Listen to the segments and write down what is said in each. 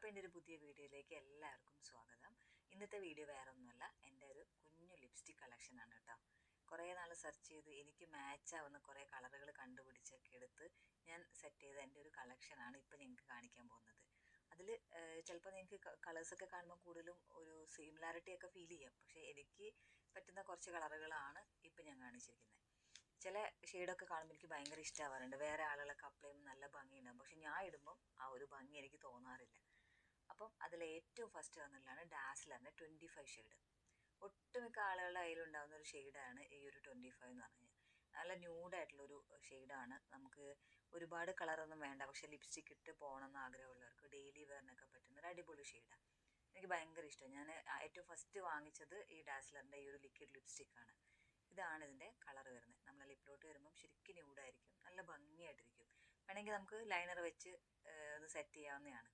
അപ്പോൾ എന്റെ ഒരു പുതിയ വീഡിയോയിലേക്ക് എല്ലാവർക്കും സ്വാഗതം. ഇന്നത്തെ വീഡിയോ വേറെ ഒന്നുമല്ല എന്റെ ഒരു കുഞ്ഞു ലിപ്സ്റ്റിക് കളക്ഷനാണ് കേട്ടോ. കുറേ നാൾ സെർച്ച് ചെയ്ത് എനിക്ക് മാച്ച് ആവുന്ന കുറേ കളറുകൾ കണ്ടുപിടിച്ചൊക്കെ എടുത്ത് ഞാൻ സെറ്റ് ചെയ്ത എന്റെ ഒരു കളക്ഷനാണ് ഇപ്പോൾ നിങ്ങൾക്ക് കാണിക്കാൻ പോകുന്നത്. അതിൽ ചിലപ്പോൾ നിങ്ങൾക്ക് കളേഴ്സൊക്കെ കാണുമ്പോൾ കൂടുതലും ഒരു സിമിലാരിറ്റി ഒക്കെ ഫീൽ ചെയ്യാം. പക്ഷേ എനിക്ക് പറ്റുന്ന കുറച്ച് കളറുകളാണ് ഇപ്പോൾ ഞാൻ കാണിച്ചിരിക്കുന്നത്. ചില ഷെയ്ഡൊക്കെ കാണുമ്പോൾ എനിക്ക് ഭയങ്കര ഇഷ്ടമാവാറുണ്ട് വേറെ ആളുകളൊക്കെ അപ്ലൈ ചെയ്യുമ്പോൾ നല്ല ഭംഗിയുണ്ടാകും പക്ഷെ ഞാൻ ഇടുമ്പം ആ ഒരു ഭംഗി എനിക്ക് തോന്നാറില്ല. അപ്പം അതിൽ ഏറ്റവും ഫസ്റ്റ് വന്നുള്ളതാണ് ഡാസ്ലറിന്റെ ട്വന്റി ഫൈവ് ഷെയ്ഡ് ഒട്ടുമിക്ക ആളുകളുടെ കയ്യിലുണ്ടാകുന്ന ഒരു ഷെയ്ഡാണ് ഈ ഒരു ട്വന്റി ഫൈവ് എന്ന് പറഞ്ഞാൽ നല്ല ന്യൂഡായിട്ടുള്ളൊരു ഷെയ്ഡാണ് നമുക്ക് ഒരുപാട് കളറൊന്നും വേണ്ട പക്ഷെ ലിപ്സ്റ്റിക് ഇട്ട് പോകണം എന്ന് ആഗ്രഹമുള്ളവർക്ക് ഡെയിലി വെയറിനൊക്കെ പറ്റുന്ന ഒരു അടിപൊളി ഷെയ്ഡാണ് എനിക്ക് ഭയങ്കര ഇഷ്ടം ഞാൻ ഏറ്റവും ഫസ്റ്റ് വാങ്ങിച്ചത് ഈ ഡാസ്ലറിന്റെ ഈ ഒരു ലിക്വിഡ് ലിപ്സ്റ്റിക്കാണ് ഇതാണ് ഇതിന്റെ കളർ വരുന്നത്. നമ്മൾ ലിപ്പിലോട്ട് വരുമ്പം ശരിക്കും ന്യൂഡായിരിക്കും നല്ല ഭംഗിയായിട്ടിരിക്കും. വേണമെങ്കിൽ നമുക്ക് ലൈനർ വെച്ച് ഒന്ന് സെറ്റ് ചെയ്യാവുന്നതാണ്.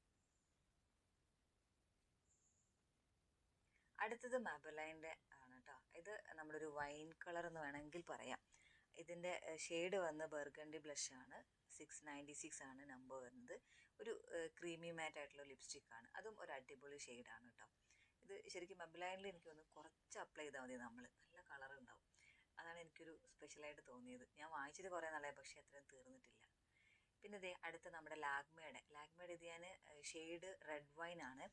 അടുത്തത് മാബലൈന്റെ ആണ് കേട്ടോ ഇത് നമ്മുടെ ഒരു വൈൻ കളർ എന്ന് വേണമെങ്കിൽ പറയാം. ഇതിന്റെ ഷെയ്ഡ് വന്ന് ബർഗണ്ടി ബ്ലഷ് ആണ്. സിക്സ് നയന്റി സിക്സ് ആണ് നമ്പർ വരുന്നത്. ഒരു ക്രീമി മാറ്റ് ആയിട്ടുള്ള ലിപ്സ്റ്റിക് ആണ്. അതും ഒരു അടിപൊളി ഷെയ്ഡാണ് കേട്ടോ ഇത് ശരിക്കും മബിലൈനിൽ എനിക്ക് ഒന്ന് കുറച്ച് അപ്ലൈ ചെയ്താൽ മതി നമ്മൾ നല്ല കളർ ഉണ്ടാവും അതാണ് എനിക്കൊരു സ്പെഷ്യലായിട്ട് തോന്നിയത്. ഞാൻ വാങ്ങിച്ചത് കുറേ നാളായി പക്ഷേ അത്രയും തീർന്നിട്ടില്ല. പിന്നെ ഇതേ അടുത്ത് നമ്മുടെ ലാഗ്മയുടെ ലാഗ്മയുടെ ഇത് ഞാൻ ഷെയ്ഡ് റെഡ് വൈൻ ആണ്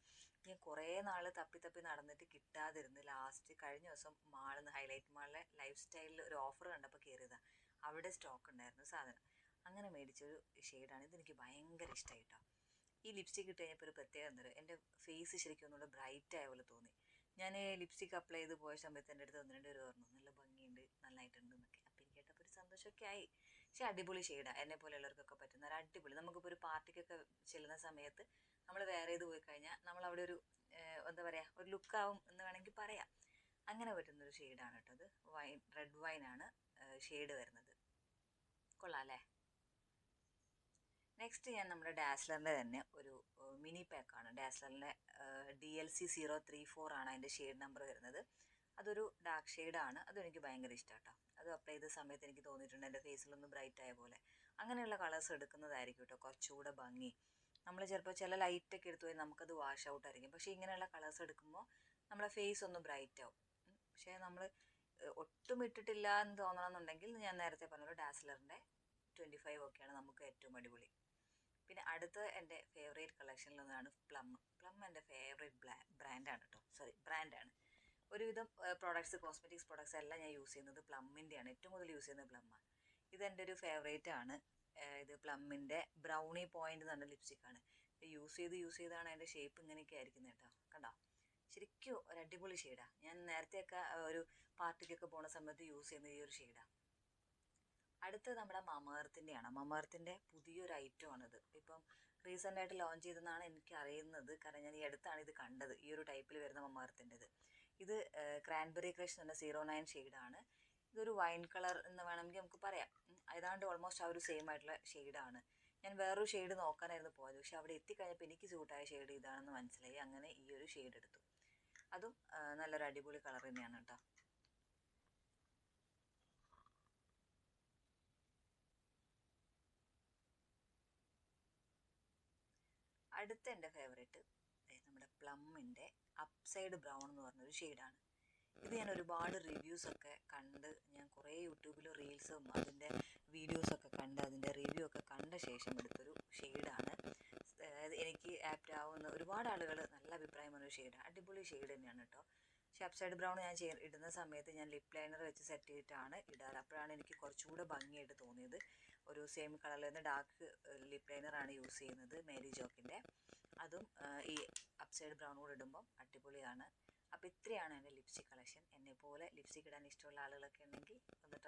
ഞാൻ കുറേ നാൾ തപ്പി തപ്പി നടന്നിട്ട് കിട്ടാതിരുന്ന് ലാസ്റ്റ് കഴിഞ്ഞ ദിവസം മാളിൽ നിന്ന് ഹൈലൈറ്റ് മാളിലെ ലൈഫ് സ്റ്റൈലിൽ ഒരു ഓഫർ കണ്ടപ്പോൾ കയറിയതാണ് അവിടെ സ്റ്റോക്ക് ഉണ്ടായിരുന്നു സാധനം. അങ്ങനെ മേടിച്ചൊരു ഷെയ്ഡാണ്. ഇതെനിക്ക് ഭയങ്കര ഇഷ്ടമായി കേട്ടോ ഈ ലിപ്സ്റ്റിക് ഇട്ട് കഴിഞ്ഞപ്പോൾ ഒരു പ്രത്യേകത എന്താ എന്റെ ഫേസ് ശരിക്കും ഒന്നുകൂടെ ബ്രൈറ്റ് ആയ പോലെ തോന്നി. ഞാൻ ലിപ്സ്റ്റിക് അപ്ലൈ ചെയ്ത് പോയ സമയത്ത് എന്റെ അടുത്ത് ഒന്ന് രണ്ട് പേര് പറഞ്ഞു നല്ല ഭംഗിയുണ്ട്. നന്നായിട്ടുണ്ട് എന്നൊക്കെ. അപ്പോൾ എനിക്ക് കേട്ടപ്പോൾ ഒരു സന്തോഷമൊക്കെ ആയി. പക്ഷേ അടിപൊളി ഷെയ്ഡാണ് എന്നെ പോലെയുള്ളവർക്കൊക്കെ പറ്റുന്ന ഒരു അടിപൊളി. നമുക്കിപ്പോൾ ഒരു പാർട്ടിക്കൊക്കെ ചെല്ലുന്ന സമയത്ത് നമ്മൾ വേറെ ഇത് പോയി കഴിഞ്ഞാൽ നമ്മൾ അവിടെ ഒരു എന്താ പറയുക ഒരു ലുക്കാവും എന്ന് വേണമെങ്കിൽ പറയാം. അങ്ങനെ പറ്റുന്നൊരു ഷെയ്ഡാണ് കേട്ടോ അത്. വൈൻ റെഡ് വൈൻ ആണ് ഷെയ്ഡ് വരുന്നത്. കൊള്ളാം അല്ലേ നെക്സ്റ്റ് ഞാൻ നമ്മുടെ ഡാസ്ലറിന്റെ തന്നെ ഒരു മിനി പാക്കാണ് ഡാസ്ലറിന്റെ D L C zero three four ആണ് അതിന്റെ ഷെയ്ഡ് നമ്പർ വരുന്നത്. അതൊരു ഡാർക്ക് ഷെയ്ഡാണ് ആണ്. എനിക്ക് ഭയങ്കര ഇഷ്ടമാണ് അത് അപ്ലൈ ചെയ്ത സമയത്ത് എനിക്ക് തോന്നിയിട്ടുണ്ട് എന്റെ ഫേസിലൊന്ന് ബ്രൈറ്റ് ആയ പോലെ. അങ്ങനെയുള്ള കളേഴ്സ് എടുക്കുന്നതായിരിക്കും കേട്ടോ കുറച്ചുകൂടെ ഭംഗി. നമ്മൾ ചിലപ്പോൾ ചില ലൈറ്റൊക്കെ എടുത്തു പോയി നമുക്കത് വാഷ് ഔട്ട് ആയിരിക്കും. പക്ഷേ ഇങ്ങനെയുള്ള കളേഴ്സ് എടുക്കുമ്പോൾ നമ്മുടെ ഫേസ് ഒന്ന് ബ്രൈറ്റ് ആവും. പക്ഷേ നമ്മൾ ഒട്ടും ഇട്ടിട്ടില്ല എന്ന് തോന്നണമെന്നുണ്ടെങ്കിൽ ഞാൻ നേരത്തെ പറഞ്ഞ ഡാസ്ലറിന്റെ ട്വന്റി ഫൈവ് ഒക്കെയാണ് നമുക്ക് ഏറ്റവും അടിപൊളി. പിന്നെ അടുത്ത എന്റെ ഫേവറേറ്റ് കളക്ഷനിൽ കളക്ഷനിലൊന്നാണ് പ്ലം പ്ലം എന്റെ ഫേവറേറ്റ് ബ്രാൻഡാണ് കേട്ടോ സോറി ബ്രാൻഡാണ് ഒരുവിധം പ്രോഡക്ട്സ് കോസ്മെറ്റിക്സ് പ്രോഡക്ട്സ് എല്ലാം ഞാൻ യൂസ് ചെയ്യുന്നത് പ്ലമ്മിന്റെയാണ് ഏറ്റവും കൂടുതൽ യൂസ് ചെയ്യുന്നത് പ്ലമ്മാണ് ഇതെന്റെ ഒരു ഫേവറേറ്റ് ആണ്. ഇത് പ്ലമ്മിന്റെ ബ്രൗണി പോയിന്റ് എന്ന് പറഞ്ഞ ലിപ്സ്റ്റിക്കാണ് യൂസ് ചെയ്ത് യൂസ് ചെയ്താണ് അതിന്റെ ഷേപ്പ് ഇങ്ങനെയൊക്കെ ആയിരിക്കുന്നത് കേട്ടോ. കണ്ടോ? ശരിക്കും ഒരു അടിപൊളി ഷെയ്ഡാണ് ഞാൻ നേരത്തെയൊക്കെ ഒരു പാർട്ടിക്കൊക്കെ പോണ സമയത്ത് യൂസ് ചെയ്യുന്ന ഈ ഒരു ഷെയ്ഡാണ് അടുത്തത് നമ്മുടെ മമേർത്തിന്റെയാണ് മമേർത്തിന്റെ പുതിയൊരു ഐറ്റം ആണിത്. ഇപ്പം റീസെന്റ് ആയിട്ട് ലോഞ്ച് ചെയ്തെന്നാണ് എനിക്ക് അറിയുന്നത്. കാരണം ഞാൻ ഈ അടുത്താണ് ഇത് കണ്ടത്. ഈ ഒരു ടൈപ്പിൽ വരുന്ന മമേർത്തിന്റെത് ഇത് ക്രാൻബെറി ക്രഷ് എന്ന് സീറോ നയൻ ഷെയ്ഡാണ് ഇതൊരു വൈൻ കളർ എന്ന് വേണമെങ്കിൽ നമുക്ക് പറയാം. ഏതാണ്ട് ഓൾമോസ്റ്റ് ആ ഒരു സെയിം ആയിട്ടുള്ള ഷെയ്ഡാണ് ഞാൻ വേറൊരു ഷെയ്ഡ് നോക്കാനായിരുന്നു പോയത്. പക്ഷെ അവിടെ എത്തിക്കഴിഞ്ഞപ്പോൾ എനിക്ക് സൂട്ടായ ഷെയ്ഡ് ഇതാണെന്ന് മനസ്സിലായി. അങ്ങനെ ഈ ഒരു ഷെയ്ഡ് എടുത്തു. അതും നല്ലൊരു അടിപൊളി കളർ തന്നെയാണ് കേട്ടോ അടുത്ത എന്റെ ഫേവറേറ്റ് പ്ലമ്മിന്റെ അപ്സൈഡ് ബ്രൗൺ എന്ന് പറഞ്ഞൊരു ഷെയ്ഡാണ്. ഇത് ഞാൻ ഒരുപാട് റിവ്യൂസൊക്കെ കണ്ട് ഞാൻ കുറേ യൂട്യൂബിൽ റീൽസും അതിന്റെ വീഡിയോസൊക്കെ കണ്ട് അതിന്റെ റിവ്യൂ ഒക്കെ കണ്ട ശേഷം എടുത്തൊരു ഷെയ്ഡാണ്. എനിക്ക് ആപ്റ്റ് ആവുന്ന ഒരുപാട് ആളുകൾ നല്ല അഭിപ്രായം പറഞ്ഞ ഷെയ്ഡാണ്. അടിപൊളി ഷെയ്ഡ് തന്നെയാണ് കേട്ടോ. പക്ഷേ അപ്സൈഡ് ബ്രൗൺ ഞാൻ ചെയ്യ ഇടുന്ന സമയത്ത് ഞാൻ ലിപ് ലൈനർ വെച്ച് സെറ്റ് ചെയ്തിട്ടാണ് ഇടാറ്. അപ്പോഴാണ് എനിക്ക് കുറച്ചുകൂടെ ഭംഗിയായിട്ട് തോന്നിയത്. ഒരു സെയിം കളറിൽ നിന്ന് ഡാർക്ക് ലിപ് ലൈനറാണ് യൂസ് ചെയ്യുന്നത് മേരി ജോക്കിന്റെ. അതും ഈ അപ്സൈഡ് ബ്രൗൺ കൂടെ ഇടുമ്പം അടിപൊളിയാണ്. അപ്പോൾ ഇത്രയാണ് എന്റെ ലിപ്സ്റ്റിക് കളക്ഷൻ എന്നെ പോലെ ലിപ്സ്റ്റിക് ഇടാൻ ഇഷ്ടമുള്ള ആളുകളൊക്കെ ഉണ്ടെങ്കിൽ ഒന്ന് ട്രൈ